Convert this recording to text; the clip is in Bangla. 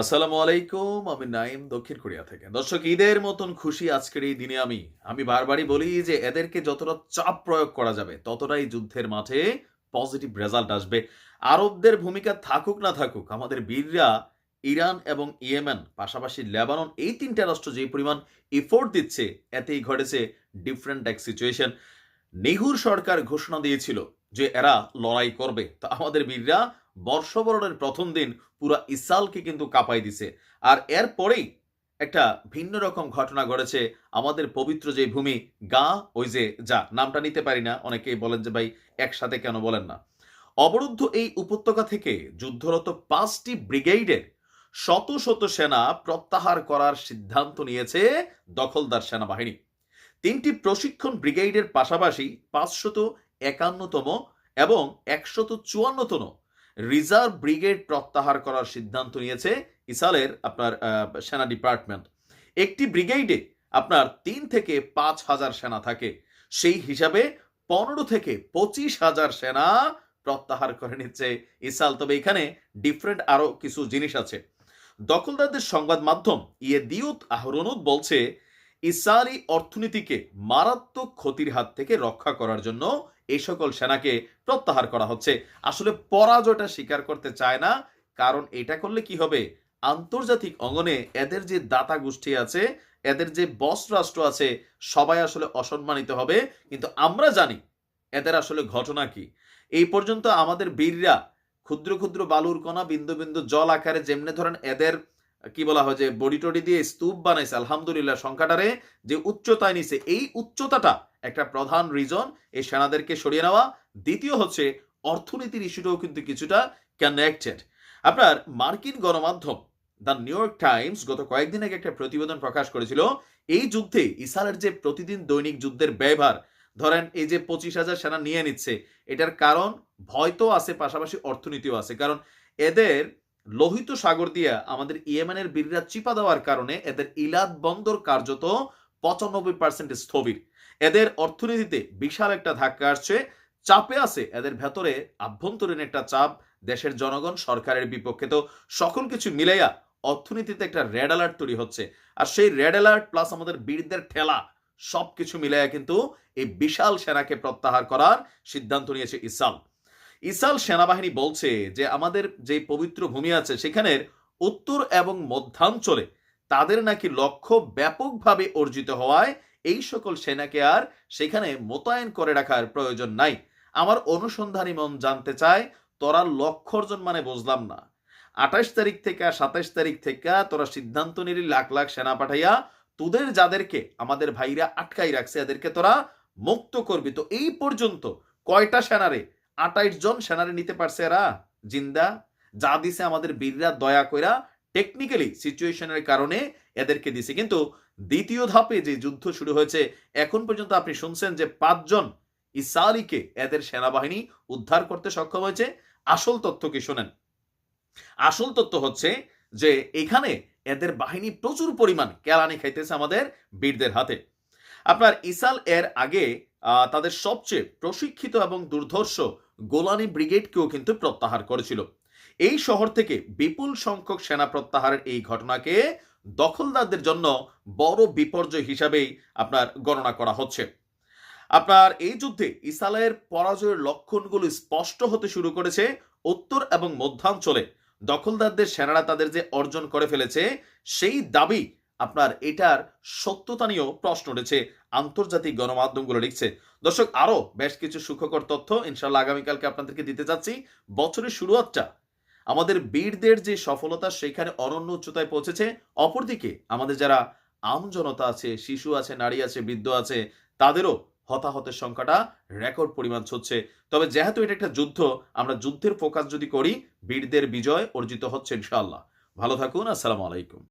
আসসালামু আলাইকুম, আমি নাইম দক্ষিণ কোরিয়া থেকে। দর্শক, ঈদের মতন খুশি আজকের এই দিনে আমি। আমি বারবারই বলি যে এদেরকে যতটা চাপ প্রয়োগ করা যাবে, ততটাই যুদ্ধের মাঠে পজিটিভ রেজাল্ট আসবে। আরবদের ভূমিকা থাকুক না থাকুক, আমাদের বীররা ইরান এবং ইয়েমেন, পাশাপাশি লেবানন, এই তিনটা রাষ্ট্র যে পরিমাণ এফোর্ট দিচ্ছে, এতেই ঘটেছে ডিফারেন্ট এক সিচুয়েশন নেহুর সরকার ঘোষণা দিয়েছিল যে এরা লড়াই করবে। তো আমাদের বীররা বর্ষবরণের প্রথম দিন পুরা ইসালকে কিন্তু কাঁপাই দিছে। আর এরপরেই একটা ভিন্ন রকম ঘটনা ঘটেছে আমাদের পবিত্র যে ভূমি গা, ওই যে যা, নামটা নিতে পারি না, অনেকেই বলেন যে ভাই একসাথে কেন বলেন না। অবরুদ্ধ এই উপত্যকা থেকে যুদ্ধরত পাঁচটি ব্রিগেডের শত শত সেনা প্রত্যাহার করার সিদ্ধান্ত নিয়েছে দখলদার সেনাবাহিনী। তিনটি প্রশিক্ষণ ব্রিগেডের পাশাপাশি পাঁচশত একান্নতম এবং একশত চুয়ান্নতম রিজার্ভ ব্রিগেড প্রত্যাহার করার সিদ্ধান্ত নিয়েছে ইসালের আপনার সেনা ডিপার্টমেন্ট। একটি ব্রিগেডে আপনার তিন থেকে পাঁচ হাজার সেনা থাকে। সেই হিসাবে পনেরো থেকে পঁচিশ হাজার সেনা প্রত্যাহার করে নিচ্ছে ইসাল। তবে এখানে ডিফারেন্ট আরও কিছু জিনিস আছে। দখলদারদের সংবাদ মাধ্যম ইয়ে দিউত আহরনুদ বলছে ইসরায়েলি অর্থনীতিকে মারাত্মক ক্ষতির হাত থেকে রক্ষা করার জন্য এই সকল সেনাকে প্রত্যাহার করা হচ্ছে। আসলে পরাজয়টা স্বীকার করতে চায় না, কারণ এটা করলে কি হবে? আন্তর্জাতিক অঙ্গনে এদের যে দাতা গোষ্ঠী আছে, এদের যে বস রাষ্ট্র আছে, সবাই আসলে অসম্মানিত হবে। কিন্তু আমরা জানি এদের আসলে ঘটনা কি। এই পর্যন্ত আমাদের বীররা ক্ষুদ্র ক্ষুদ্র বালুর কণা, বিন্দু বিন্দু জল আকারে যেমনি ধরেন এদের কি বলা হয় যে বডি টডি দিয়ে স্তূপ বানাইছে, আলহামদুলিল্লাহ, সংখ্যাটারে যে উচ্চতায় নিছে, এই উচ্চতাটা একটা প্রধান রিজন এই সেনাদেরকে সরিয়ে নেওয়া। দ্বিতীয় হচ্ছে অর্থনীতির ইস্যুটাও কিন্তু কিছুটা কানেক্টেড আপনার মার্কিন গণমাধ্যম দ্য নিউ ইয়র্ক টাইমস গত কয়েকদিন আগে একটা প্রতিবেদন প্রকাশ করেছিল, এই যুদ্ধে ইসরায়েলের যে প্রতিদিন দৈনিক যুদ্ধের ব্যয়ভার, ধরেন এই যে পঁচিশ হাজার সেনা নিয়ে নিচ্ছে, এটার কারণ ভয় তো আছে, পাশাপাশি অর্থনীতিও আছে, কারণ এদের লোহিত সাগর দিয়ে আমাদের ইয়েমেনের বীররা চিপা দেওয়ার কারণে এদের ইলাদ বন্দর কার্যত পঁচানব্বই পার্সেন্ট স্থবির। এদের অর্থনীতিতে বিশাল একটা ধাক্কা আসছে, চাপে আছে এদের ভেতরে আভ্যন্তরীণ একটা চাপ, দেশের জনগণ, সরকারের বিপক্ষে। তো সকল কিছু মিলাইয়া অর্থনীতিতে একটা রেড অ্যালার্ট তৈরি হচ্ছে। আর সেই রেড অ্যালার্ট প্লাস আমাদের বীরদের ঠেলা সব কিছু মিলাইয়া কিন্তু এই বিশাল সেনাকে প্রত্যাহার করার সিদ্ধান্ত নিয়েছে ইসাল ইসাল সেনাবাহিনী বলছে যে আমাদের যে পবিত্র ভূমি আছে, সেখানের উত্তর এবং মধ্যাঞ্চলে তাদের নাকি লক্ষ্য ব্যাপকভাবে অর্জিত হওয়ায় এই সকল সেনাকে আর সেখানে মোতায়েন করে রাখার প্রয়োজন নাই। আমার অনুসন্ধানী মন জানতে চায়, তোরা লক্ষ্য অর্জন মানে বুঝলাম না। আঠাশ তারিখ থেকে সাতাশ তারিখ থেকে তোরা সিদ্ধান্ত নিলি লাখ লাখ সেনা পাঠাইয়া তোদের যাদেরকে, আমাদের ভাইরা আটকাই রাখছে, এদেরকে তোরা মুক্ত করবি। তো এই পর্যন্ত কয়টা সেনারে আটাইশ জন সেনারে নিতে পারছে এরা। জিন্দা, যা দিছে আমাদের বীররা, দয়া কইরা টেকনিক্যালি সিচুয়েশনের কারণে এদেরকে দিছে। কিন্তু দ্বিতীয় ধাপে যে যুদ্ধ শুরু হয়েছে, এখন পর্যন্ত আপনি শুনছেন যে পাঁচজন ইসালিকে এদের সেনাবাহিনী উদ্ধার করতে সক্ষম হয়েছে। আসল তথ্য কি শোনেন? আসল তথ্য হচ্ছে যে এখানে এদের বাহিনী প্রচুর পরিমাণ কেলানি খাইতেছে আমাদের বীরদের হাতে। আপনার ইসাল এর আগে তাদের সবচেয়ে প্রশিক্ষিত এবং দুর্ধর্ষ গোলানি ব্রিগেডকেও কিন্তু প্রত্যাহার করেছিল। এই শহর থেকে বিপুল সংখ্যক সেনা প্রত্যাহারের এই ঘটনাকে দখলদারদের জন্য বড় বিপর্যয় হিসাবেই আপনার গণনা করা হচ্ছে। আপনার এই যুদ্ধে ইসালের পরাজয়ের লক্ষণগুলো স্পষ্ট হতে শুরু করেছে উত্তর এবং মধ্যাঞ্চলে। দখলদারদের সেনারা তাদের যে অর্জন করে ফেলেছে, সেই দাবি আপনার এটার সত্যতা নিয়েও প্রশ্ন উঠেছে। আন্তর্জাতিক গণমাধ্যমগুলো লিখছে, দর্শক আরও বেশ কিছু সুখকর তথ্য ইনশাল্লাহ আগামীকালকে আপনাদেরকে দিতে যাচ্ছি। বছরের শুরুয়াতটা, আমাদের বীরদের যে সফলতা সেখানে অনন্য উচ্চতায় পৌঁছেছে। অপরদিকে, আমাদের যারা আম জনতা আছে, শিশু আছে, নারী আছে, বৃদ্ধ আছে, তাদেরও হতাহতের সংখ্যাটা রেকর্ড পরিমাণ হচ্ছে তবে যেহেতু এটা একটা যুদ্ধ, আমরা যুদ্ধের ফোকাস যদি করি, বীরদের বিজয় অর্জিত হচ্ছে ইনশাআল্লাহ। ভালো থাকুন, আসসালামু আলাইকুম।